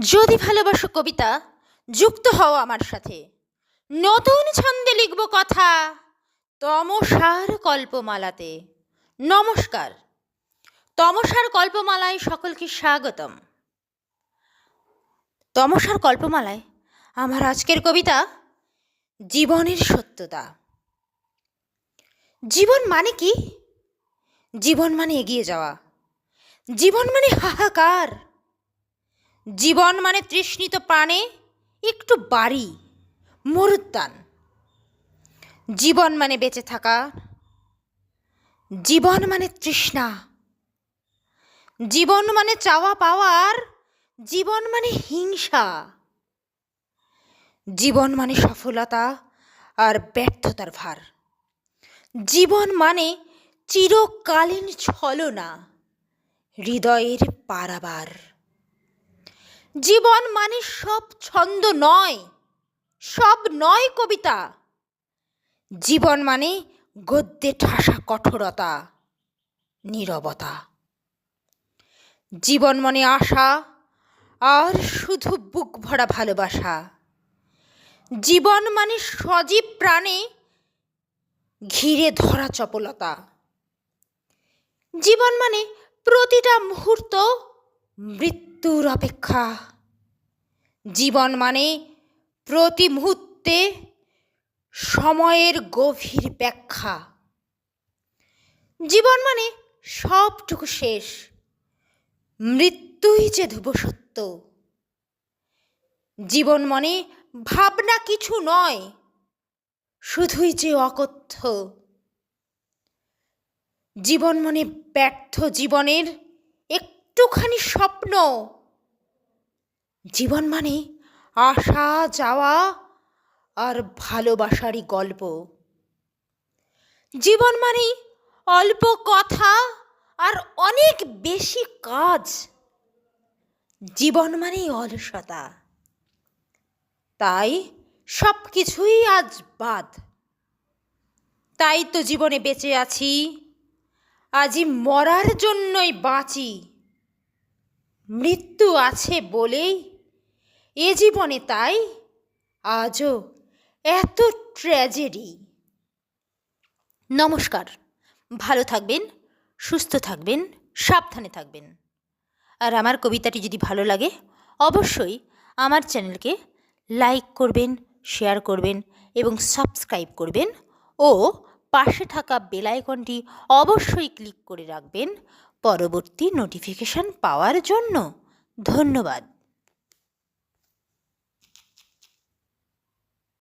যদি ভালোবাসো কবিতা, যুক্ত হও আমার সাথে। নতুন ছন্দে লিখব কথা, তমসার কল্পমালাতে। নমস্কার। তমসার কল্পমালায় সকলকে স্বাগতম। তমসার কল্পমালায় আমার আজকের কবিতা, জীবনের সত্যতা। জীবন মানে কি? জীবন মানে এগিয়ে যাওয়া। জীবন মানে হাহাকার। জীবন মানে তৃষ্ণিত প্রাণে একটু বাড়ি মরুদ্যান জীবন মানে বেঁচে থাকা। জীবন মানে তৃষ্ণা। জীবন মানে চাওয়া পাওয়ার, জীবন মানে হিংসা। জীবন মানে সফলতা আর ব্যর্থতার ভার। জীবন মানে চিরকালীন ছলনা, হৃদয়ের পারাবার। জীবন মানে সব ছন্দ নয়, সব নয় কবিতা। জীবন মানে গদ্যে ঠাসা কঠোরতা, নীরবতা। জীবন মানে আশা, আর শুধু বুক ভরা ভালোবাসা। জীবন মানে সজীব প্রাণে ঘিরে ধরা চপলতা। জীবন মানে প্রতিটা মুহূর্ত মৃত্যুর অপেক্ষা। জীবন মানে প্রতি মুহূর্তে সময়ের গভীর ব্যাখ্যা। জীবন মানে সবটুকু শেষ। মৃত্যুই যে ধ্রুব সত্য। জীবন মানে ভাবনা কিছু নয়, শুধুই যে অকথ্য। জীবন মানে ব্যর্থ জীবনের একটুখানি স্বপ্ন। জীবন মানে আসা যাওয়া আর ভালোবাসারই গল্প। জীবন মানে অল্প কথা আর অনেক বেশি কাজ। জীবন মানেই অলসতা। তাই সব কিছুই আজ বাদ। তাই তো জীবনে বেঁচে আছি, আজই মরার জন্যই বাঁচি। মৃত্যু আছে বলেই? এ জীবনে তাই? আজও এত ট্র্যাজেডি। নমস্কার। ভালো থাকবেন, সুস্থ থাকবেন, সাবধানে থাকবেন। আর আমার কবিতাটি যদি ভালো লাগে, অবশ্যই আমার চ্যানেলকে লাইক করবেন, শেয়ার করবেন এবং সাবস্ক্রাইব করবেন ও পাশে থাকা বেল আইকনটি অবশ্যই ক্লিক করে রাখবেন। পরবর্তী নোটিফিকেশন পাওয়ার জন্য ধন্যবাদ।